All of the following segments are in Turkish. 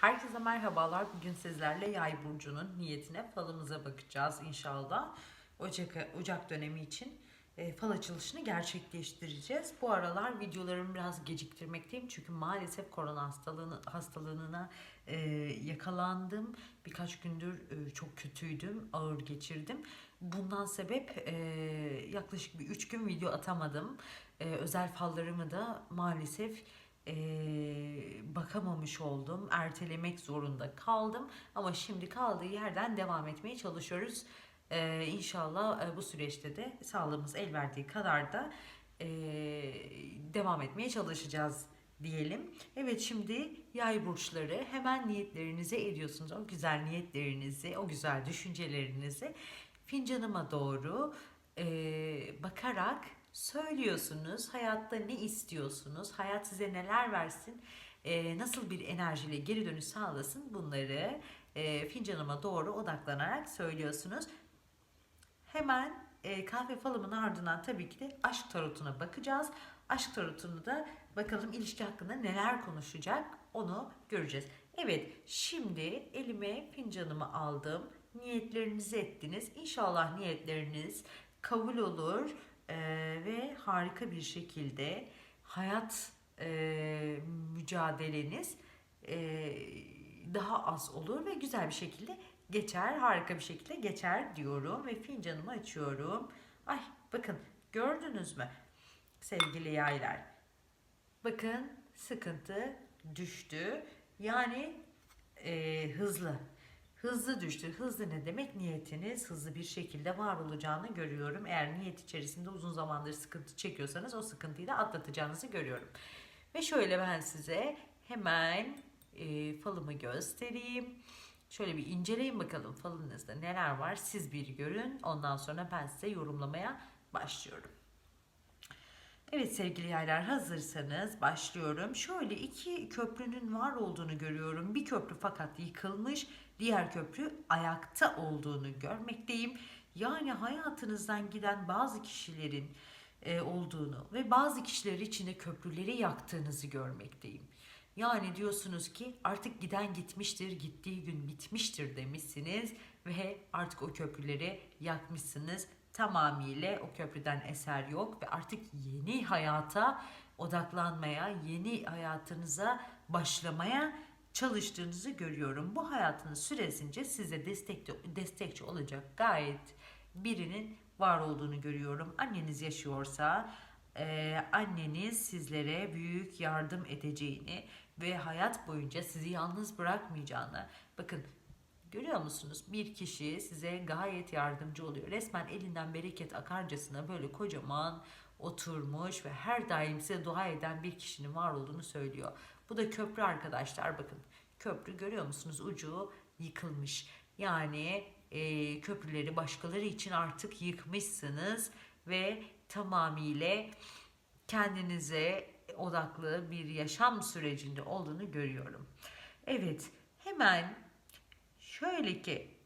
Herkese merhabalar. Bugün sizlerle Yay burcunun niyetine falımıza bakacağız inşallah. Ocak Ocak dönemi için e, fal açılışını gerçekleştireceğiz. Bu aralar videolarımı biraz geciktirmekteyim çünkü maalesef korona hastalığını hastalığına e, yakalandım. Birkaç gündür e, çok kötüydüm, ağır geçirdim. Bundan sebep e, yaklaşık bir 3 gün video atamadım. E, özel fallarımı da maalesef e, bakamamış oldum. Ertelemek zorunda kaldım. Ama şimdi kaldığı yerden devam etmeye çalışıyoruz. E, inşallah e, bu süreçte de sağlığımız el verdiği kadar da e, devam etmeye çalışacağız diyelim. Evet şimdi yay burçları hemen niyetlerinizi ediyorsunuz. O güzel niyetlerinizi, o güzel düşüncelerinizi fincanıma doğru e, bakarak söylüyorsunuz. Hayatta ne istiyorsunuz? Hayat size neler versin? E, nasıl bir enerjiyle geri dönüş sağlasın? Bunları e, fincanıma doğru odaklanarak söylüyorsunuz. Hemen e, kahve falımın ardından tabii ki de aşk tarotuna bakacağız. Aşk tarotunu da bakalım ilişki hakkında neler konuşacak onu göreceğiz. Evet şimdi elime fincanımı aldım. Niyetlerinizi ettiniz. İnşallah niyetleriniz kabul olur e, ve harika bir şekilde hayat e, mücadeleniz e, daha az olur ve güzel bir şekilde geçer, harika bir şekilde geçer diyorum ve fincanımı açıyorum. Ay bakın gördünüz mü sevgili yaylar? Bakın sıkıntı düştü. Yani e, hızlı. Hızlı düştü. Hızlı ne demek? Niyetiniz hızlı bir şekilde var olacağını görüyorum. Eğer niyet içerisinde uzun zamandır sıkıntı çekiyorsanız o sıkıntıyı da atlatacağınızı görüyorum. Ve şöyle ben size hemen e, falımı göstereyim. Şöyle bir inceleyin bakalım falınızda neler var. Siz bir görün. Ondan sonra ben size yorumlamaya başlıyorum. Evet sevgili yaylar hazırsanız başlıyorum. Şöyle iki köprünün var olduğunu görüyorum. Bir köprü fakat yıkılmış, diğer köprü ayakta olduğunu görmekteyim. Yani hayatınızdan giden bazı kişilerin e, olduğunu ve bazı kişiler içinde köprüleri yaktığınızı görmekteyim. Yani diyorsunuz ki artık giden gitmiştir, gittiği gün bitmiştir demişsiniz ve artık o köprüleri yakmışsınız. Tamamıyla o köprüden eser yok ve artık yeni hayata odaklanmaya, yeni hayatınıza başlamaya çalıştığınızı görüyorum. Bu hayatınız süresince size destekçi, destekçi olacak gayet birinin var olduğunu görüyorum. Anneniz yaşıyorsa e, anneniz sizlere büyük yardım edeceğini ve hayat boyunca sizi yalnız bırakmayacağını bakın Görüyor musunuz? Bir kişi size gayet yardımcı oluyor. Resmen elinden bereket akarcasına böyle kocaman oturmuş ve her daim size dua eden bir kişinin var olduğunu söylüyor. Bu da köprü arkadaşlar bakın. Köprü görüyor musunuz? Ucu yıkılmış. Yani e, köprüleri başkaları için artık yıkmışsınız ve tamamıyla kendinize odaklı bir yaşam sürecinde olduğunu görüyorum. Evet, hemen şöyle ki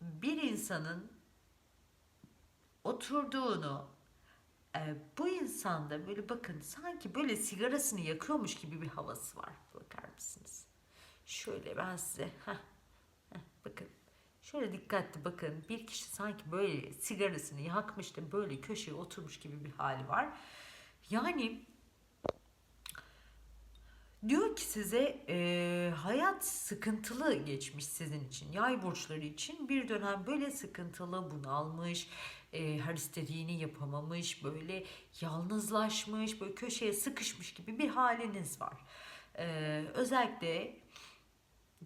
bir insanın oturduğunu e, bu insanda böyle bakın sanki böyle sigarasını yakıyormuş gibi bir havası var. Bakar mısınız? Şöyle ben size heh, heh, bakın şöyle dikkatli bakın bir kişi sanki böyle sigarasını yakmış da böyle köşeye oturmuş gibi bir hali var. Yani Diyor ki size e, hayat sıkıntılı geçmiş sizin için. Yay burçları için bir dönem böyle sıkıntılı, bunalmış, e, her istediğini yapamamış, böyle yalnızlaşmış, böyle köşeye sıkışmış gibi bir haliniz var. E, özellikle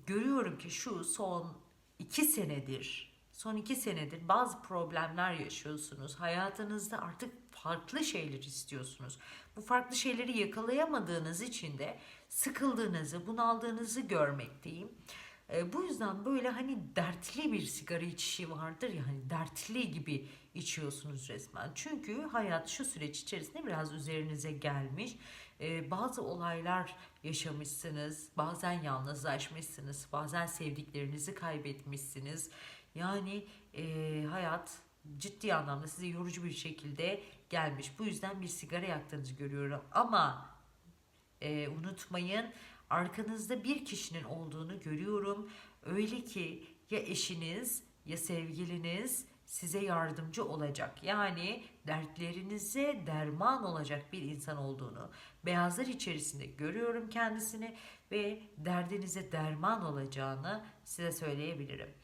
görüyorum ki şu son iki senedir, son iki senedir bazı problemler yaşıyorsunuz. Hayatınızda artık farklı şeyler istiyorsunuz. Bu farklı şeyleri yakalayamadığınız için de sıkıldığınızı, bunaldığınızı görmekteyim. E, bu yüzden böyle hani dertli bir sigara içişi vardır ya hani dertli gibi içiyorsunuz resmen. Çünkü hayat şu süreç içerisinde biraz üzerinize gelmiş. E, bazı olaylar yaşamışsınız. Bazen yalnızlaşmışsınız. Bazen sevdiklerinizi kaybetmişsiniz. Yani e, hayat ciddi anlamda size yorucu bir şekilde gelmiş. Bu yüzden bir sigara yaktığınızı görüyorum. Ama e, unutmayın arkanızda bir kişinin olduğunu görüyorum. Öyle ki ya eşiniz ya sevgiliniz size yardımcı olacak. Yani dertlerinize derman olacak bir insan olduğunu beyazlar içerisinde görüyorum kendisini ve derdinize derman olacağını size söyleyebilirim.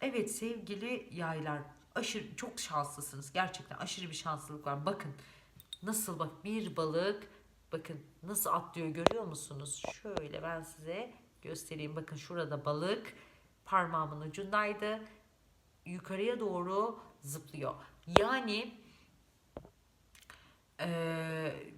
Evet sevgili yaylar aşırı çok şanslısınız. Gerçekten aşırı bir şanslılık var. Bakın nasıl bak bir balık bakın nasıl atlıyor görüyor musunuz? Şöyle ben size göstereyim. Bakın şurada balık parmağımın ucundaydı. Yukarıya doğru zıplıyor. Yani eee,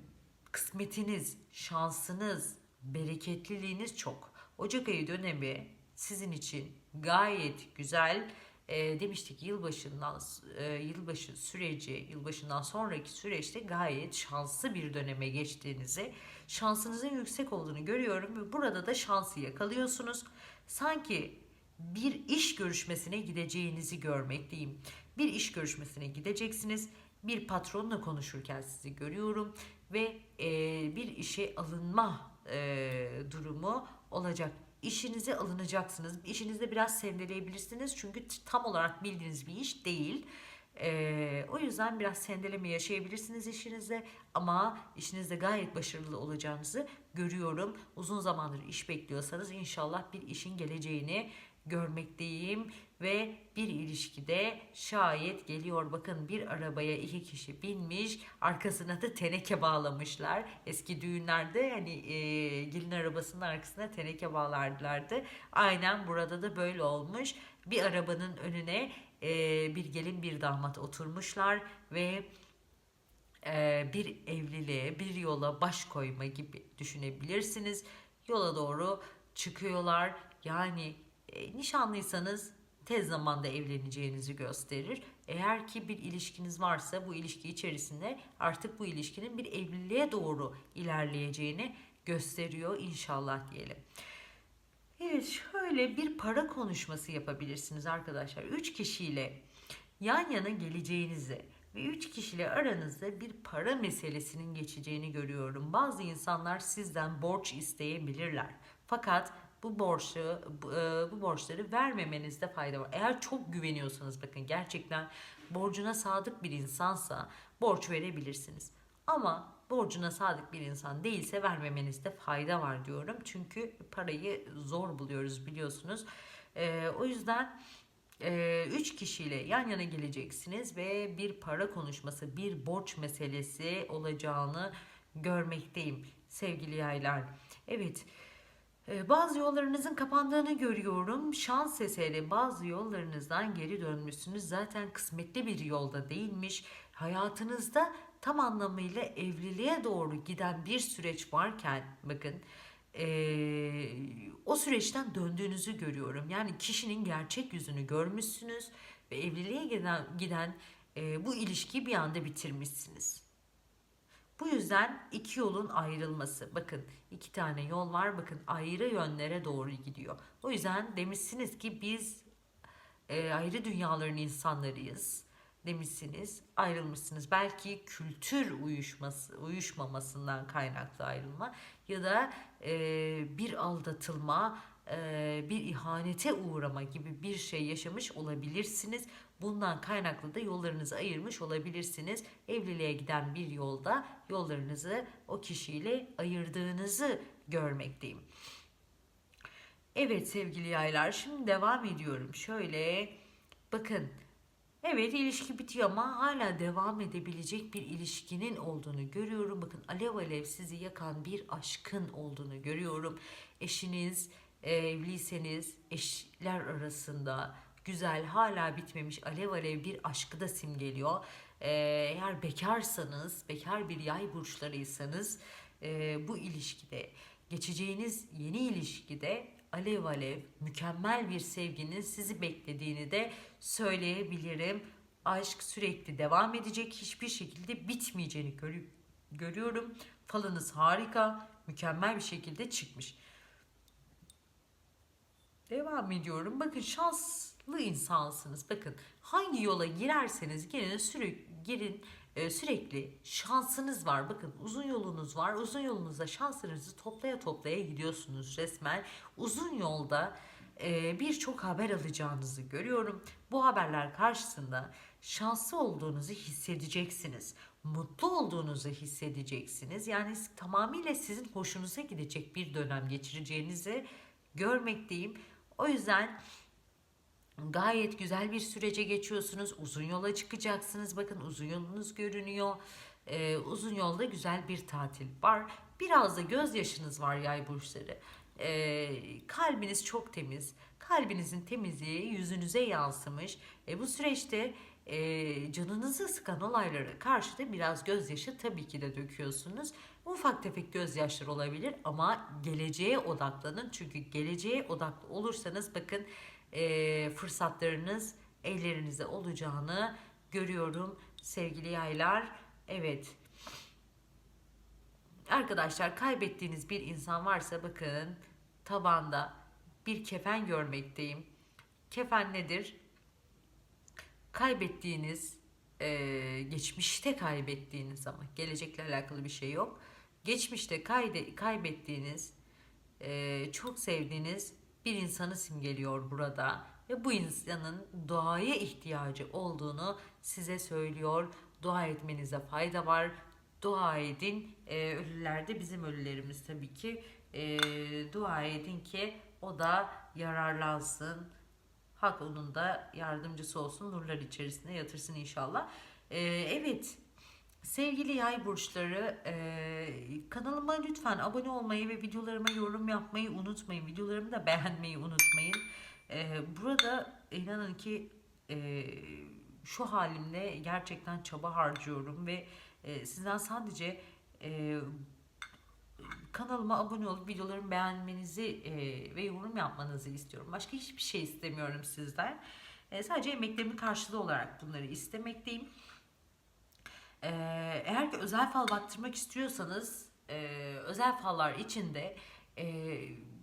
kısmetiniz, şansınız, bereketliliğiniz çok. Ocak ayı dönemi sizin için gayet güzel. Eee, demiştik yılbaşından eee, yılbaşı süreci, yılbaşından sonraki süreçte gayet şanslı bir döneme geçtiğinizi, şansınızın yüksek olduğunu görüyorum ve burada da şansı yakalıyorsunuz. Sanki bir iş görüşmesine gideceğinizi görmekteyim. Bir iş görüşmesine gideceksiniz. Bir patronla konuşurken sizi görüyorum ve eee, bir işe alınma eee, durumu olacak. İşinize alınacaksınız. İşinizde biraz sendeleyebilirsiniz çünkü tam olarak bildiğiniz bir iş değil. Eee, o yüzden biraz sendeleme yaşayabilirsiniz işinizde ama işinizde gayet başarılı olacağınızı görüyorum. Uzun zamandır iş bekliyorsanız inşallah bir işin geleceğini görmekteyim ve bir ilişkide şayet geliyor bakın bir arabaya iki kişi binmiş arkasına da teneke bağlamışlar eski düğünlerde hani e, gelin arabasının arkasına teneke bağlarlardı aynen burada da böyle olmuş bir arabanın önüne e, bir gelin bir damat oturmuşlar ve e, bir evliliğe, bir yola baş koyma gibi düşünebilirsiniz. Yola doğru çıkıyorlar. Yani e, nişanlıysanız tez zamanda evleneceğinizi gösterir. Eğer ki bir ilişkiniz varsa bu ilişki içerisinde artık bu ilişkinin bir evliliğe doğru ilerleyeceğini gösteriyor inşallah diyelim. Evet şöyle bir para konuşması yapabilirsiniz arkadaşlar. Üç kişiyle yan yana geleceğinizi ve üç kişiyle aranızda bir para meselesinin geçeceğini görüyorum. Bazı insanlar sizden borç isteyebilirler. Fakat bu borcu bu, e, bu borçları vermemenizde fayda var. Eğer çok güveniyorsanız bakın gerçekten borcuna sadık bir insansa borç verebilirsiniz. Ama borcuna sadık bir insan değilse vermemenizde fayda var diyorum. Çünkü parayı zor buluyoruz biliyorsunuz. E, o yüzden e, üç kişiyle yan yana geleceksiniz ve bir para konuşması, bir borç meselesi olacağını görmekteyim sevgili yaylar. Evet. Ee, Bazı yollarınızın kapandığını görüyorum. Şans eseri bazı yollarınızdan geri dönmüşsünüz. Zaten kısmetli bir yolda değilmiş. Hayatınızda tam anlamıyla evliliğe doğru giden bir süreç varken bakın ee, o süreçten döndüğünüzü görüyorum. Yani kişinin gerçek yüzünü görmüşsünüz ve evliliğe giden, giden ee, bu ilişkiyi bir anda bitirmişsiniz. Bu yüzden iki yolun ayrılması. Bakın iki tane yol var. Bakın ayrı yönlere doğru gidiyor. O yüzden demişsiniz ki biz e, ayrı dünyaların insanlarıyız demişsiniz. Ayrılmışsınız. Belki kültür uyuşması, uyuşmamasından kaynaklı ayrılma ya da e, bir aldatılma, e, bir ihanete uğrama gibi bir şey yaşamış olabilirsiniz. Bundan kaynaklı da yollarınızı ayırmış olabilirsiniz. Evliliğe giden bir yolda yollarınızı o kişiyle ayırdığınızı görmekteyim. Evet sevgili yaylar şimdi devam ediyorum. Şöyle bakın Evet ilişki bitiyor ama hala devam edebilecek bir ilişkinin olduğunu görüyorum. Bakın alev alev sizi yakan bir aşkın olduğunu görüyorum. Eşiniz e, evliyseniz eşler arasında güzel hala bitmemiş alev alev bir aşkı da simgeliyor. E, eğer bekarsanız, bekar bir yay burçlarıysanız e, bu ilişkide geçeceğiniz yeni ilişkide alev alev mükemmel bir sevginin sizi beklediğini de söyleyebilirim. Aşk sürekli devam edecek, hiçbir şekilde bitmeyeceğini görü- görüyorum. Falınız harika, mükemmel bir şekilde çıkmış. Devam ediyorum. Bakın şanslı insansınız. Bakın hangi yola girerseniz girin sürekli girin e, sürekli şansınız var. Bakın uzun yolunuz var. Uzun yolunuzda şansınızı toplaya toplaya gidiyorsunuz resmen. Uzun yolda e, birçok haber alacağınızı görüyorum. Bu haberler karşısında şanslı olduğunuzu hissedeceksiniz. Mutlu olduğunuzu hissedeceksiniz. Yani tamamıyla sizin hoşunuza gidecek bir dönem geçireceğinizi görmekteyim. O yüzden gayet güzel bir sürece geçiyorsunuz. Uzun yola çıkacaksınız. Bakın uzun yolunuz görünüyor. Ee, uzun yolda güzel bir tatil var. Biraz da gözyaşınız var yay burçları. Ee, kalbiniz çok temiz. Kalbinizin temizliği yüzünüze yansımış. E, bu süreçte e, canınızı sıkan olaylara karşı da biraz gözyaşı tabii ki de döküyorsunuz. Ufak tefek gözyaşları olabilir ama geleceğe odaklanın. Çünkü geleceğe odaklı olursanız bakın e, fırsatlarınız ellerinize olacağını görüyorum sevgili yaylar. Evet. Arkadaşlar kaybettiğiniz bir insan varsa bakın tabanda bir kefen görmekteyim. Kefen nedir? Kaybettiğiniz, e, geçmişte kaybettiğiniz ama gelecekle alakalı bir şey yok. Geçmişte kayde, kaybettiğiniz, e, çok sevdiğiniz bir insanı simgeliyor burada. Ve bu insanın duaya ihtiyacı olduğunu size söylüyor. Dua etmenize fayda var. Dua edin. E, ölüler de bizim ölülerimiz tabii ki. E, dua edin ki o da yararlansın. Hak onun da yardımcısı olsun. Nurlar içerisinde yatırsın inşallah. E, evet. Sevgili yay burçları e, kanalıma lütfen abone olmayı ve videolarıma yorum yapmayı unutmayın. Videolarımı da beğenmeyi unutmayın. E, burada inanın ki e, şu halimle gerçekten çaba harcıyorum ve sizden sadece kanalıma abone olup videolarımı beğenmenizi ve yorum yapmanızı istiyorum. Başka hiçbir şey istemiyorum sizden. Sadece emeklerimin karşılığı olarak bunları istemekteyim. Eğer ki özel fal baktırmak istiyorsanız e, özel fallar içinde e,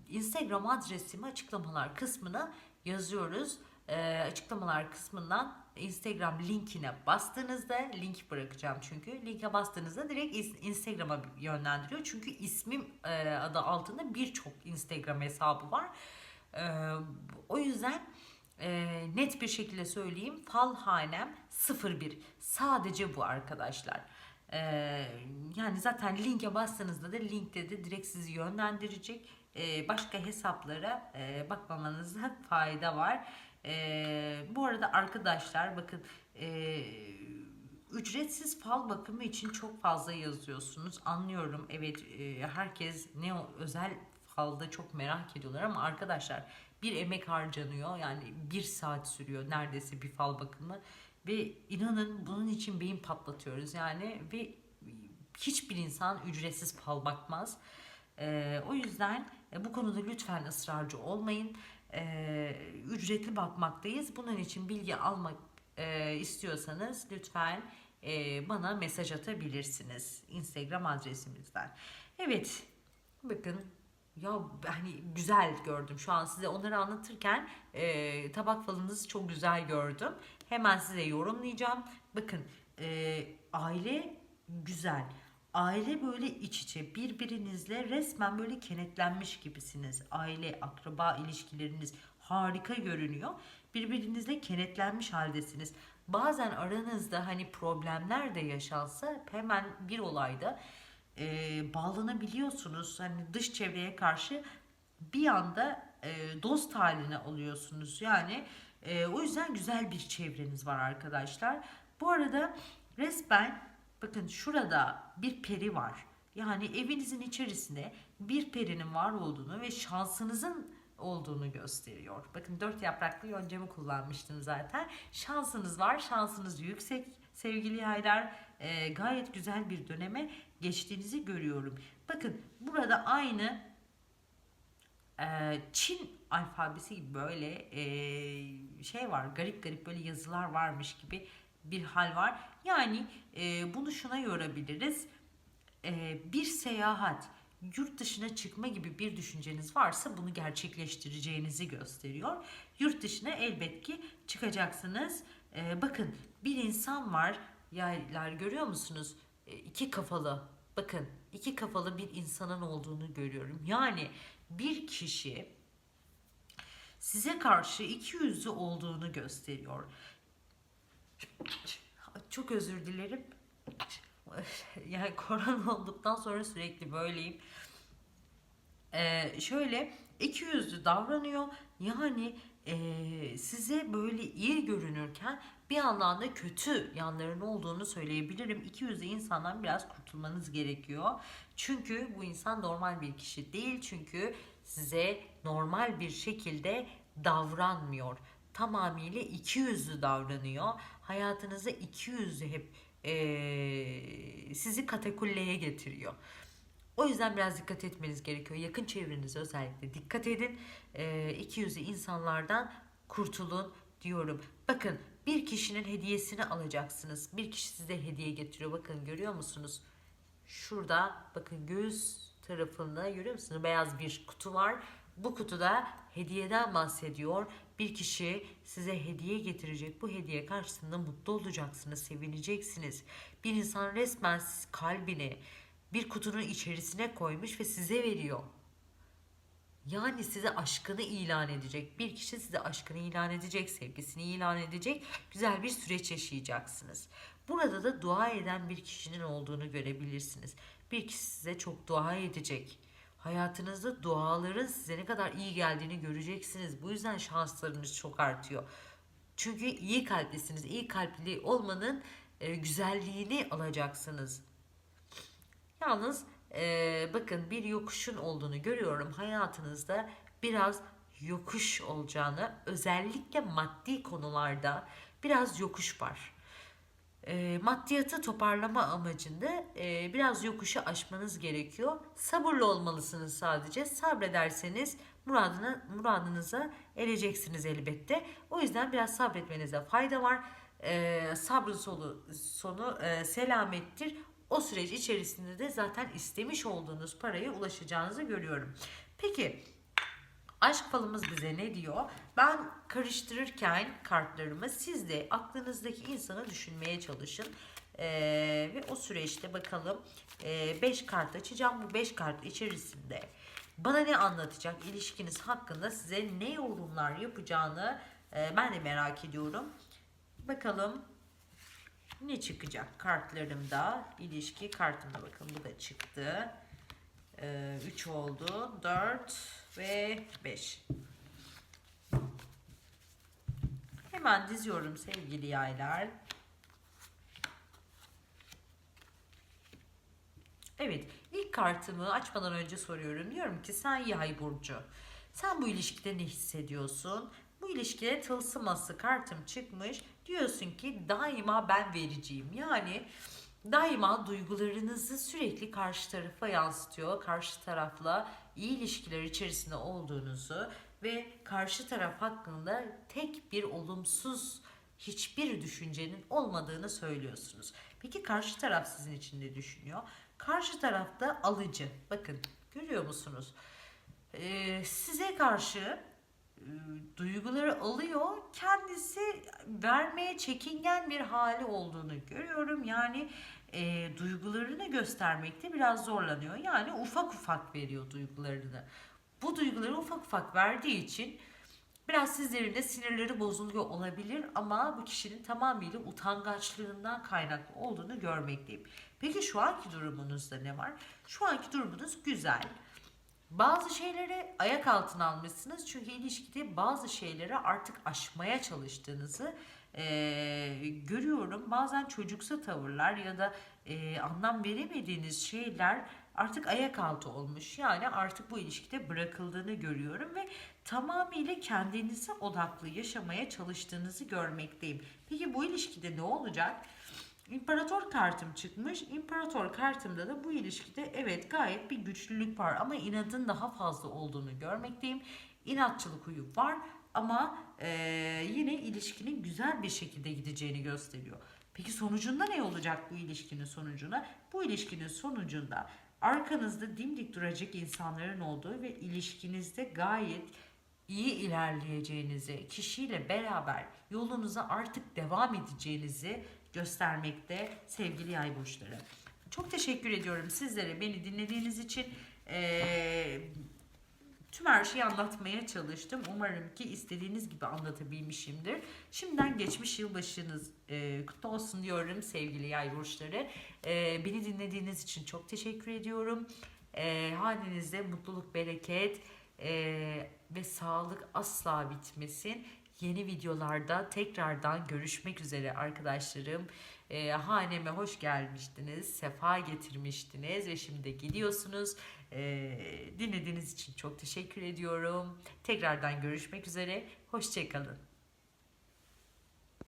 Instagram adresimi açıklamalar kısmına yazıyoruz. E, açıklamalar kısmından Instagram linkine bastığınızda link bırakacağım çünkü linke bastığınızda direkt Instagram'a yönlendiriyor. Çünkü ismim e, adı altında birçok Instagram hesabı var. E, o yüzden e, net bir şekilde söyleyeyim falhanem 01 sadece bu arkadaşlar. E, yani zaten linke bastığınızda da linkte de direkt sizi yönlendirecek. E, başka hesaplara e, bakmamanızda fayda var. Ee, bu arada arkadaşlar bakın e, ücretsiz fal bakımı için çok fazla yazıyorsunuz. Anlıyorum evet e, herkes ne özel falda çok merak ediyorlar ama arkadaşlar bir emek harcanıyor. Yani bir saat sürüyor neredeyse bir fal bakımı. Ve inanın bunun için beyin patlatıyoruz yani ve hiçbir insan ücretsiz fal bakmaz. Ee, o yüzden e, bu konuda lütfen ısrarcı olmayın e, ücretli bakmaktayız. Bunun için bilgi almak e, istiyorsanız lütfen e, bana mesaj atabilirsiniz Instagram adresimizden. Evet bakın ya hani güzel gördüm şu an size onları anlatırken e, tabak falınızı çok güzel gördüm. Hemen size yorumlayacağım. Bakın e, aile güzel aile böyle iç içe birbirinizle resmen böyle kenetlenmiş gibisiniz. Aile, akraba ilişkileriniz harika görünüyor. Birbirinizle kenetlenmiş haldesiniz. Bazen aranızda hani problemler de yaşansa hemen bir olayda e, bağlanabiliyorsunuz. Hani dış çevreye karşı bir anda e, dost haline oluyorsunuz. Yani e, o yüzden güzel bir çevreniz var arkadaşlar. Bu arada resmen Bakın şurada bir peri var. Yani evinizin içerisinde bir perinin var olduğunu ve şansınızın olduğunu gösteriyor. Bakın dört yapraklı yoncamı kullanmıştım zaten. Şansınız var, şansınız yüksek sevgili yaylar. E, gayet güzel bir döneme geçtiğinizi görüyorum. Bakın burada aynı e, Çin alfabesi gibi böyle e, şey var, garip garip böyle yazılar varmış gibi bir hal var. Yani e, bunu şuna yorabiliriz. E, bir seyahat, yurt dışına çıkma gibi bir düşünceniz varsa bunu gerçekleştireceğinizi gösteriyor. Yurt dışına elbet ki çıkacaksınız. E, bakın bir insan var yaylar görüyor musunuz? E, iki kafalı. Bakın iki kafalı bir insanın olduğunu görüyorum. Yani bir kişi size karşı iki yüzlü olduğunu gösteriyor. Çok özür dilerim. Yani korona olduktan sonra sürekli böyleyim. Ee, şöyle iki yüzlü davranıyor. Yani e, size böyle iyi görünürken bir yandan da kötü yanların olduğunu söyleyebilirim. İki yüzlü insandan biraz kurtulmanız gerekiyor. Çünkü bu insan normal bir kişi değil. Çünkü size normal bir şekilde davranmıyor. Tamamıyla iki yüzlü davranıyor. Hayatınızda iki yüzlü hep e, sizi katakulleye getiriyor. O yüzden biraz dikkat etmeniz gerekiyor. Yakın çevrenize özellikle dikkat edin. E, iki yüzlü insanlardan kurtulun diyorum. Bakın bir kişinin hediyesini alacaksınız. Bir kişi size hediye getiriyor. Bakın görüyor musunuz? Şurada bakın göğüs tarafında görüyor musunuz? Beyaz bir kutu var. Bu kutuda hediyeden bahsediyor. Bir kişi size hediye getirecek. Bu hediye karşısında mutlu olacaksınız, sevineceksiniz. Bir insan resmen kalbini bir kutunun içerisine koymuş ve size veriyor. Yani size aşkını ilan edecek. Bir kişi size aşkını ilan edecek, sevgisini ilan edecek. Güzel bir süreç yaşayacaksınız. Burada da dua eden bir kişinin olduğunu görebilirsiniz. Bir kişi size çok dua edecek. Hayatınızda duaların size ne kadar iyi geldiğini göreceksiniz. Bu yüzden şanslarınız çok artıyor. Çünkü iyi kalplisiniz. İyi kalpli olmanın e, güzelliğini alacaksınız. Yalnız e, bakın bir yokuşun olduğunu görüyorum. Hayatınızda biraz yokuş olacağını özellikle maddi konularda biraz yokuş var. E, maddiyatı toparlama amacında e, biraz yokuşu aşmanız gerekiyor. Sabırlı olmalısınız sadece. Sabrederseniz muradına, muradınıza ereceksiniz elbette. O yüzden biraz sabretmenize fayda var. E, sabrın sonu, sonu e, selamettir. O süreç içerisinde de zaten istemiş olduğunuz paraya ulaşacağınızı görüyorum. Peki aşk falımız bize ne diyor? Ben karıştırırken kartlarımı siz de aklınızdaki insanı düşünmeye çalışın. Ee, ve o süreçte bakalım 5 e, kart açacağım. Bu 5 kart içerisinde bana ne anlatacak ilişkiniz hakkında size ne yorumlar yapacağını e, ben de merak ediyorum. Bakalım ne çıkacak kartlarımda? ilişki kartımda bakın bu da çıktı. 3 ee, oldu. 4 ve 5. Hemen diziyorum sevgili yaylar. Evet, ilk kartımı açmadan önce soruyorum. Diyorum ki sen yay burcu. Sen bu ilişkide ne hissediyorsun? İlişkide tılsım kartım çıkmış. Diyorsun ki daima ben vereceğim. Yani daima duygularınızı sürekli karşı tarafa yansıtıyor. Karşı tarafla iyi ilişkiler içerisinde olduğunuzu ve karşı taraf hakkında tek bir olumsuz hiçbir düşüncenin olmadığını söylüyorsunuz. Peki karşı taraf sizin için ne düşünüyor? Karşı tarafta alıcı. Bakın görüyor musunuz? Ee, size karşı duyguları alıyor. Kendisi vermeye çekingen bir hali olduğunu görüyorum. Yani e, duygularını göstermekte biraz zorlanıyor. Yani ufak ufak veriyor duygularını. Bu duyguları ufak ufak verdiği için biraz sizlerin de sinirleri bozuluyor olabilir ama bu kişinin tamamıyla utangaçlığından kaynaklı olduğunu görmekteyim. Peki şu anki durumunuzda ne var? Şu anki durumunuz güzel bazı şeyleri ayak altına almışsınız çünkü ilişkide bazı şeyleri artık aşmaya çalıştığınızı e, görüyorum. Bazen çocuksa tavırlar ya da e, anlam veremediğiniz şeyler artık ayak altı olmuş. Yani artık bu ilişkide bırakıldığını görüyorum ve tamamıyla kendinize odaklı yaşamaya çalıştığınızı görmekteyim. Peki bu ilişkide ne olacak? İmparator kartım çıkmış. İmparator kartımda da bu ilişkide evet gayet bir güçlülük var ama inadın daha fazla olduğunu görmekteyim. İnatçılık huyu var ama e, yine ilişkinin güzel bir şekilde gideceğini gösteriyor. Peki sonucunda ne olacak bu ilişkinin sonucuna? Bu ilişkinin sonucunda arkanızda dimdik duracak insanların olduğu ve ilişkinizde gayet iyi ilerleyeceğinizi, kişiyle beraber yolunuza artık devam edeceğinizi göstermekte sevgili yay burçları. Çok teşekkür ediyorum sizlere beni dinlediğiniz için. Ee, tüm her şeyi anlatmaya çalıştım. Umarım ki istediğiniz gibi anlatabilmişimdir. Şimdiden geçmiş yılbaşınız e, kutlu olsun diyorum sevgili yay burçları. E, beni dinlediğiniz için çok teşekkür ediyorum. E, halinizde mutluluk, bereket e, ve sağlık asla bitmesin. Yeni videolarda tekrardan görüşmek üzere arkadaşlarım. E, haneme hoş gelmiştiniz, sefa getirmiştiniz ve şimdi de gidiyorsunuz. E, dinlediğiniz için çok teşekkür ediyorum. Tekrardan görüşmek üzere, hoşçakalın.